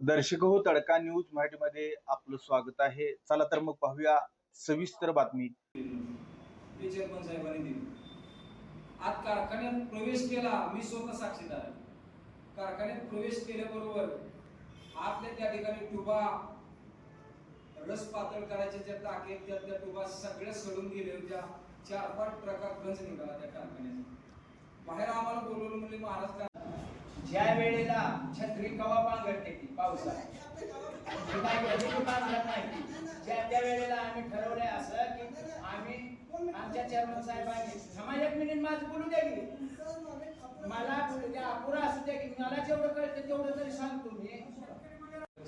दर्शक हो तडका न्यूज मराठीमध्ये आपलं स्वागत आहे. चला तर मग पाहूया सविस्तर बातमी. ते चेअरमन साहेबांनी दिली. आज कारखान्यात प्रवेश केला मी स्वतः साक्षीदार आहे कारखान्यात प्रवेश केल्याबरोबर आतल्या त्या ठिकाणी ट्युबा रस पातळ करायच्या ज्या टाके आहेत, त्या त्या ट्युबा सगळ्या सडून गेल्या होत्या. चार पाच प्रकार गंज निघाला त्या कारखान्याचा. बाहेर आम्हाला बोलवलं म्हणजे महाराष्ट्र ज्या वेळेला छत्री कवा पांघरते ती? पावसाळ्यात. ती काय कधी ती पांघरत नाही. ज्या त्या वेळेला आम्ही ठरवलंय असं की आम्ही आमच्या चेअरमन साहेबांनी समाज एक मिनिट माझं बोलू द्या की मला द्या अपुरा असू द्या की मला जेवढं कळतं तेवढं तरी सांगतो मी.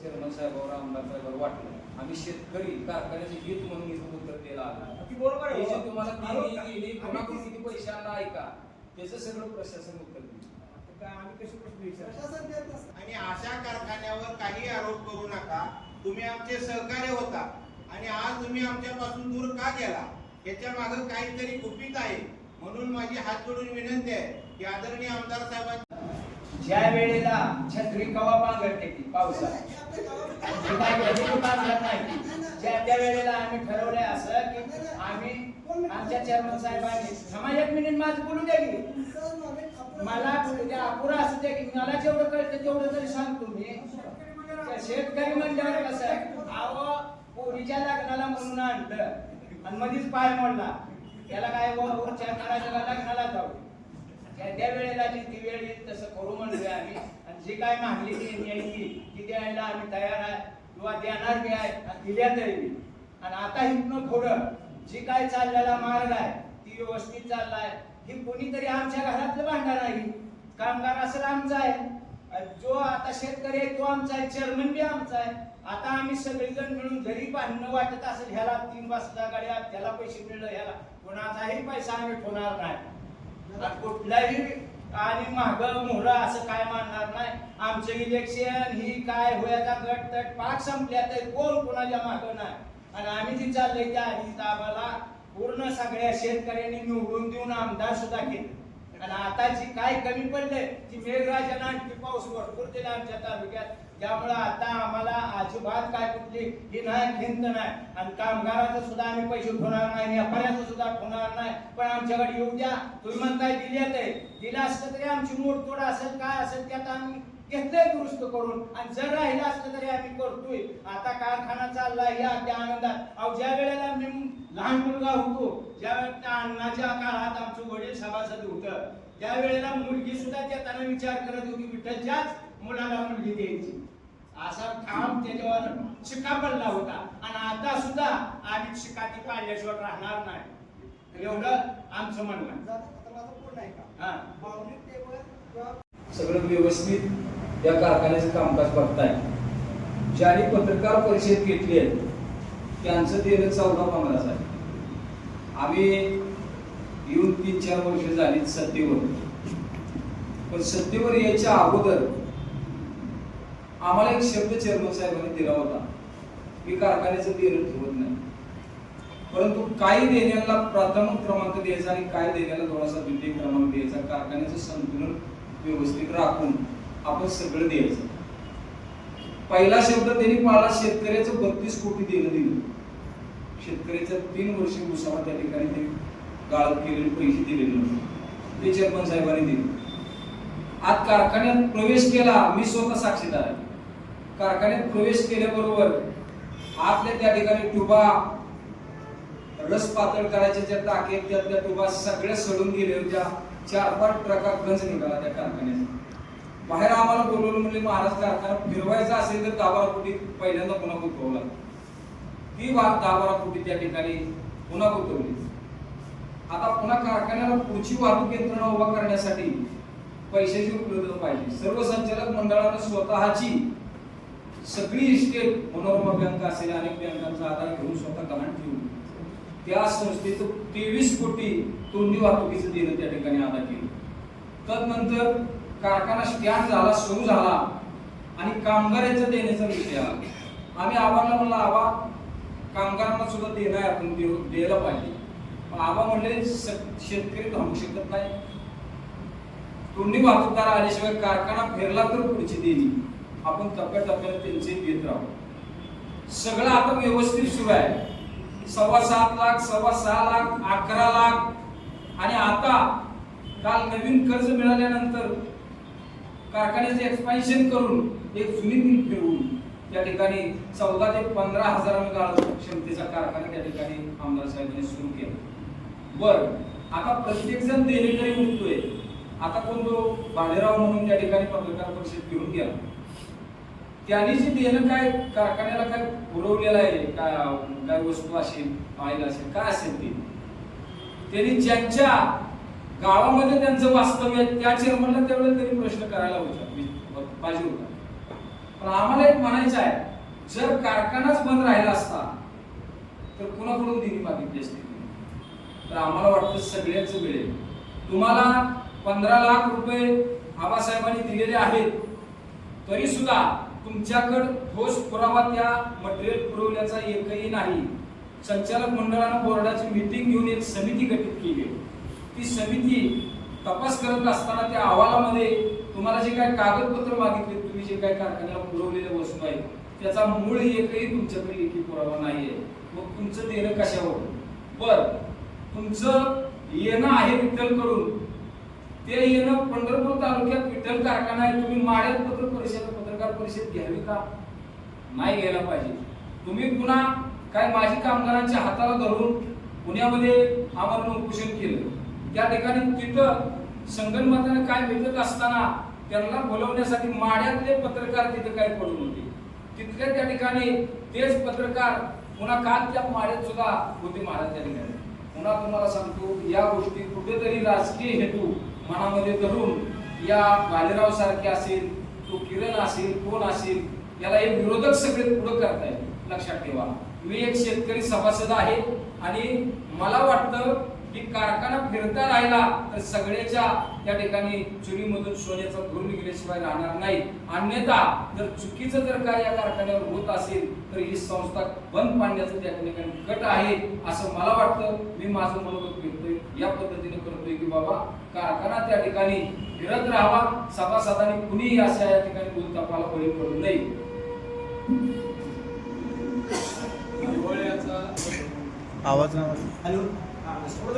चेअरमन साहेबांवर आमदार वाटलं. आम्ही शेतकरी कारखान्याचे हित म्हणून इथं उत्तर द्यायला आलो. बरोबर तुम्हाला किती पैसे आणला ऐका. त्याचं सगळं प्रशासन उत्तर देईल आम्ही कशी प्रश्न विचारतो आणि अशा कारखान्यावर काही आरोप करू नका. तुम्ही आमचे सहकार्य होता. आणि आज तुम्ही आमच्यापासून दूर का गेला? याच्या मागे काहीतरी गुपित आहे. म्हणून माझी हात जोडून विनंती आहे की आदरणीय आमदार साहेबांनी ज्या वेळेला छत्री कवा पांघरते ती? पावसात पांघरत नाही. ज्या त्या वेळेला आम्ही ठरवलंय असं की आम्ही आमच्या चेअरमन साहेबांनी समाज एक मिनिट माझं बोलू द्या की. मला म्हणजे अपुरा असू द्या की मला जेवढं कळतं तेवढं तरी सांगतो मी. शेतकरी म्हणल्यावर कसं आहे? अहो पोरीच्या लग्नाला म्हणून आणलं. आणि मध्येच पाय मोडला. त्याला काय वरच्या करायचं लग्नाला त्या वेळेला जी ती वेळ येईल तसं करू म्हणलोय आम्ही. आणि जी काय मागली ती न्यायची ती द्यायला आम्ही तयार आहे किंवा देणार बी आहे आणि दिल्या तरी बी. आणि आता इथनं पुढं जी काय चाललेला मार्ग आहे ती व्यवस्थित चाललाय ही कोणीतरी आमच्या घरातलं भांडण आहे. कामगार असेल आमचा आहे. आणि जो आता शेतकरी आहे तो आमचा आहे चेअरमन बी आमचा आहे. आता आम्ही सगळेजण मिळून जरी भांडणं वाटत असेल ह्याला तीन वाजता गाड्या त्याला पैसे मिळलं ह्याला कोणाचाही पैसा आम्ही ठेवणार नाही. आणि कुठलाही आणि माग मोहरा असं काय मानणार नाही. आमचं इलेक्शन ही काय होयाचा गट तट पाक संपल्या तर कोण कोणाच्या माग नाही. आणि आम्ही जी चाललंय त्या आधी आम्हाला पूर्ण सगळ्या शेतकऱ्यांनी निवडून देऊन आमदार सुद्धा केले. आणि आता जी काय कमी पडले ती मेघराजांना आणखी पाऊस भरपूर दिला आमच्या तालुक्यात. त्यामुळं आता आम्हाला अजिबात काय कुठली ही नाही खिंत नाही. आणि कामगाराचं सुद्धा आम्ही पैसे ठेवणार नाही व्यापाऱ्याचं सुद्धा ठेवणार नाही. पण आमच्याकडे येऊ द्या. तुम्ही म्हणताय दिल्यात आहे दिलं असलं तरी आमची मोडतोड असेल काय असेल त्यात आम्ही घेतलंय दुरुस्त करून. आणि जर राहिलं असलं तरी आम्ही करतोय. आता कारखाना चाललाय या त्या आनंदात. अहो ज्या वेळेला मी लहान मुलगा होतो ज्या वेळेला त्या अण्णाच्या काळात आमचं वडील सभासद होतं त्यावेळेला मुलगी सुद्धा देताना विचार करत होती विठ्ठलच्याच मुलाला मुलगी द्यायची. असा ठाम त्याच्यावर शिक्का पडला होता. आणि आता सुद्धा आम्ही शिकाती पाडल्याशिवाय राहणार नाही. एवढं आमचं म्हणणं आहे. हा. सगळं व्यवस्थित या कारखान्याचं कामकाज बघताय. ज्यांनी पत्रकार परिषद घेतली आहे त्यांचं देणं चौदा पंधराच आहे. आम्ही येऊन तीन चार वर्ष झाली सत्तेवर. पण सत्तेवर यायच्या अगोदर आम्हाला एक शब्द चेअरमन साहेबांनी दिला होता. मी कारखान्याचं देणं ठेवत नाही. परंतु काही देण्याला प्राथमिक क्रमांक द्यायचा आणि काय देण्याला थोडासा द्वितीय क्रमांक द्यायचा. कारखान्याचं संतुलन व्यवस्थित राखून आपण सगळं द्यायचं. पहिला शब्द त्यांनी पाळला शेतकऱ्याचं बत्तीस कोटी देणं दिलं. शेतकऱ्याचं तीन वर्ष उसावा त्या ठिकाणी ते गाळप केलेले पैसे दिलेले नव्हते. ते चेअरमन साहेबांनी दिले. आज कारखान्यात प्रवेश केला मी स्वतः साक्षीदार. आहे कारखान्यात प्रवेश केल्याबरोबर आतल्या त्या ठिकाणी टुबा रस पातळ करायच्या ज्या टाके त्यातल्या त्या सगळ्या सडून गेल्या होत्या. चार पाच ट्रका गंज निघाला त्या कारखान्याचा. बाहेर आम्हाला बोलवलं म्हणजे महाराज कारखाना फिरवायचा असेल तर दहा बारा कोटी पहिल्यांदा पुन्हा गुंतवला ती बाब दहा बारा कोटी त्या ठिकाणी पुन्हा गुंतवली. आता पुन्हा कारखान्याला पुढची वाहतूक यंत्रणा उभा करण्यासाठी पैशाची उपलब्धता पाहिजे. सर्व संचालक मंडळानं स्वतःची सगळी इस्टेट मनोरमा बँक असेल अनेक बँकांचा आधार घेऊन स्वतः गहाण ठेवून. त्या संस्थेचं तेवीस कोटी तोंडी वाहतुकीचं देणं त्या ठिकाणी अदा केलं. तदनंतर कारखाना स्टँड झाला सुरू झाला आणि कामगारांचं देण्याचा विषय आला. आम्ही आबांना म्हणलं आबा कामगारांना सुद्धा देणं आहे आपण द्यायला पाहिजे. आबा म्हणले शेतकरी थांबू शकत नाही. तोंडी वाहतूकदार आल्याशिवाय कारखाना फिरला तर पुढची देणी. आपण टप्प्याटप्प्याने त्यांचे देत राहू. सगळं आता व्यवस्थित सुरू आहे. सव्वा सात लाख सव्वा सहा लाख अकरा लाख. आणि आता काल नवीन कर्ज मिळाल्यानंतर कारखान्याचे एक्सपान्शन करून एक जुनी बिल फिरवून त्या ठिकाणी चौदा ते पंधरा हजारांनी गाळ क्षमतेचा कारखाना त्या ठिकाणी आमदार साहेबांनी सुरू केला. बर आता प्रत्येक जण देणेकरी उठतोय आता कोण तो भालेराव म्हणून त्या ठिकाणी पत्रकार परिषद घेऊन गेला. त्यांनी जे देणं काय कारखान्याला काय पुरवलेलं आहे? काय काय वस्तू असेल पाहिलं असेल काय असेल ते? त्यांनी ज्यांच्या गावामध्ये त्यांचं वास्तव्य त्या चेअरमनला त्यावेळेला त्यांनी प्रश्न करायला होता. पाहिजे होता. पण आम्हाला एक म्हणायचं आहे जर कारखानाच बंद राहिला असता तर कुणाकडून दिली मागितली असती? तर आम्हाला वाटतं सगळ्याच मिळेल तुम्हाला पंधरा लाख रुपये आबासाहेबांनी दिलेले आहेत. तरी सुद्धा तुमच्याकडे ठोस पुरावा त्या मटेरियल पुरवल्याचा एकही नाही. संचालक मंडळानं बोर्डाची मीटिंग घेऊन एक समिती गठीत केली. ती समिती तपास करत असताना त्या अहवालामध्ये तुम्हाला जे काय कागदपत्र मागितले तुम्ही जे काय कारखान्याला पुरवलेल्या वस्तू आहेत त्याचा मूळ एकही तुमच्याकडे लेखी पुरावा आहे मग तुमचं देणं कशावर? बर तुमचं येणं आहे विठ्ठलकडून. ते येणं पंढरपूर तालुक्यात विठ्ठल कारखाना आहे. तुम्ही माड्यात पत्र परिषद पत्रकार परिषद घ्यावी का? नाही घ्यायला पाहिजे. तुम्ही पुन्हा काय माझी कामगारांच्या हाताला धरून पुण्यामध्ये आमरण उपोषण केलं. त्या ठिकाणी तिथं संगणमताने काय भेटत असताना त्यांना बोलवण्यासाठी माड्यातले पत्रकार तिथे काय पडून होते. तिथल्या त्या ठिकाणी तेच पत्रकार पुन्हा काल त्या माड्यात सुद्धा होते महाराज त्या ठिकाणी? पुन्हा तुम्हाला सांगतो या गोष्टी कुठेतरी राजकीय हेतू मनामध्ये धरून या बालेराव सारखे असेल तो किरण असेल कोण असेल याला हे विरोधक सगळे पुढे करतायत. लक्षात ठेवा. मी एक शेतकरी सभासद आहे आणि मला वाटतं की कारखाना फिरता राहिला तर सगळ्याच्या त्या ठिकाणी चुलीमधून सोन्याचा धूर निघल्याशिवाय राहणार नाही. अन्यथा जर चुकीचं जर काय या कारखान्यावर होत असेल तर ही संस्था बंद पाडण्याचं त्या ठिकाणी कट आहे असं मला वाटतं. मी माझं मनोगत व्यक्त या पद्धतीने करतोय की बाबा कारखाना त्या ठिकाणी फिरत राहावा. सभासदांनी कुणीही अशा या ठिकाणी भूलतापाला बळी पडू नये. आवाज. हॅलो.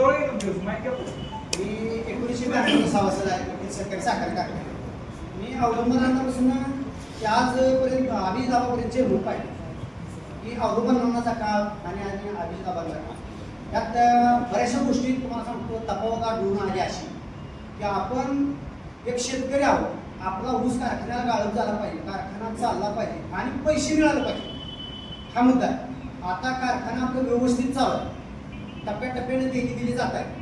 मी एकोणीसशे ब्याण्णव सभासद आहे. वकील सरकारी साखर कारखाना मी अवलंबनापासून ते आजपर्यंत अभिजाबापर्यंतचे रूप आहे की अवलंबनाचा काळ आणि आणि अभिजाबाचा काळ यात बऱ्याचशा गोष्टी तुम्हाला सांगतो. तफावत आढळून आली अशी. की आपण एक शेतकरी आहोत. आपला ऊस कारखान्याला गाळप झाला पाहिजे कारखाना चालला पाहिजे आणि पैसे मिळाले पाहिजे. हा मुद्दा आता कारखाना आपलं व्यवस्थित चालू आहे टप्प्याटप्प्याने देणी दिली जात आहे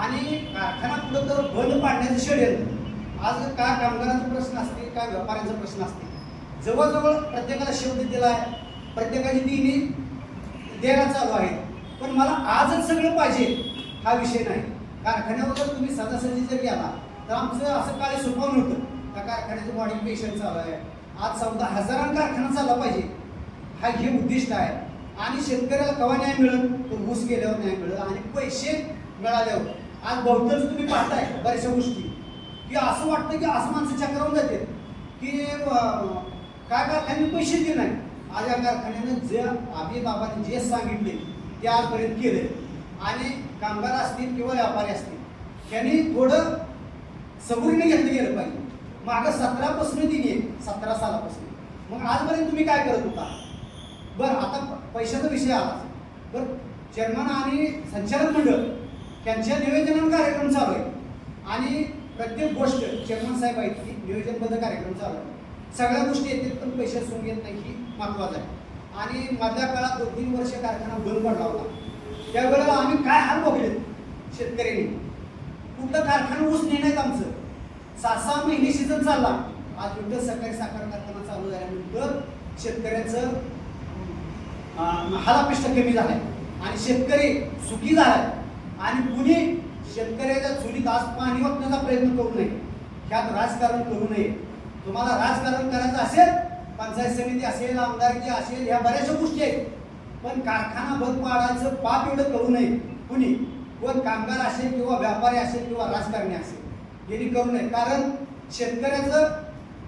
आणि कारखाना कुठं तर बंद पाडण्याचं षडयंत्र आज काय कामगारांचा प्रश्न असतील काय व्यापाऱ्यांचा प्रश्न असतील? जवळजवळ प्रत्येकाला शब्द दिला आहे. प्रत्येकाची देणी द्यायला चालू आहे. पण मला आजच सगळं पाहिजे हा विषय नाही. कारखान्यावर जर तुम्ही सदासजी जर गेला तर आमचं असं काय सोपवून होतं त्या कारखान्याचं बॉडी पेशंट चालू आहे. आज चौदा हजारांना कारखाना चालला पाहिजे. हा हे उद्दिष्ट आहे. आणि शेतकऱ्याला केव्हा न्याय मिळत तो ऊस गेल्यावर न्याय मिळत आणि पैसे मिळाल्यावर. आज बहुतांश तुम्ही पाहताय बऱ्याचशा गोष्टी. की असं वाटतं की असं माणसं चक्रावून जाते की काय कारखान्याने पैसे दिले नाही आज या कारखान्यानं जे आम्ही बाबांनी जे सांगितले ते आजपर्यंत केले. आणि कामगार असतील किंवा व्यापारी असतील त्यांनी थोडं सबुरीने घेतलं गेलं पाहिजे. मागं सतरापासून दिली आहे सतरा सालापासून. मग आजपर्यंत तुम्ही काय करत होता? बरं आता पैशाचा विषय आला. बरं चेअरमन आणि संचालक मंडळ त्यांच्या नियोजनानं कार्यक्रम चालू आहे. आणि प्रत्येक गोष्ट चेअरमन साहेब आहेत की नियोजनबद्ध कार्यक्रम चालू आहे. सगळ्या गोष्टी येतात पण पैसे सोडून येत नाही ही महत्वाचं आहे. आणि मधल्या काळात दोन तीन वर्ष कारखाना बंद पडला होता. त्यावेळेला आम्ही काय हाल भोगले शेतकऱ्यांनी. कुठलं कारखाना ऊस नेण्यात आमचं. सहा सहा महिने सीझन चालला. आज विठ्ठल सरकारी साखर कारखाना चालू झाल्यानंतर शेतकऱ्याचं अं, हालापिष्ट कमी झालाय. आणि शेतकरी सुखी झालाय. आणि कुणी शेतकऱ्याच्या चुलीत आज पाणी वापरण्याचा प्रयत्न करू नये. ह्यात राजकारण करू नये. तुम्हाला राजकारण करायचं असेल पंचायत समिती असेल आमदारकी असेल ह्या बऱ्याचशा गोष्टी आहेत. पण कारखाना बंद पाडायचं पाप एवढं करू नये. कुणी? कोण कामगार असेल किंवा व्यापारी असेल किंवा राजकारणी असेल. यांनी करू नये कारण शेतकऱ्याचं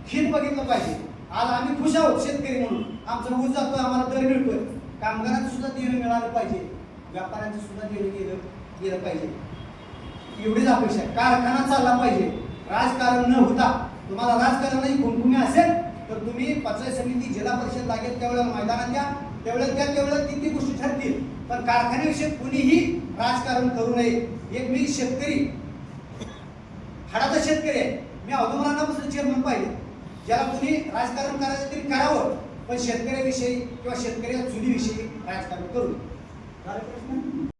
खीर बघितलं पाहिजे. आज आम्ही खुश आहोत शेतकरी म्हणून. आमचं ऊस जातोय आम्हाला दर मिळतोय. कामगारांचं सुद्धा देणं मिळालं पाहिजे. व्यापाऱ्यांचं सुद्धा देणं गेलं गेलं पाहिजे. एवढीच अपेक्षा आहे. कारखाना चालला पाहिजे. राजकारण न होता. तुम्हाला राजकारणाची खुमखुमी असेल तर तुम्ही पंचायत समिती जिल्हा परिषद लागेल त्यावेळेला मैदानात द्या. त्यावेळेला त्या त्यावेळेला ती ती गोष्टी ठरतील. पण कारखान्याविषयी कुणीही राजकारण करू नये. एक मी शेतकरी. हाडाचा शेतकरी आहे. मी औदुंबरांनापासून चेअरमन पाहिजे ज्याला कुणी राजकारण करायचं तरी करावं. पण शेतकऱ्याविषयी किंवा शेतकऱ्या चुलीविषयी राजकारण करू नये. प्रश्न?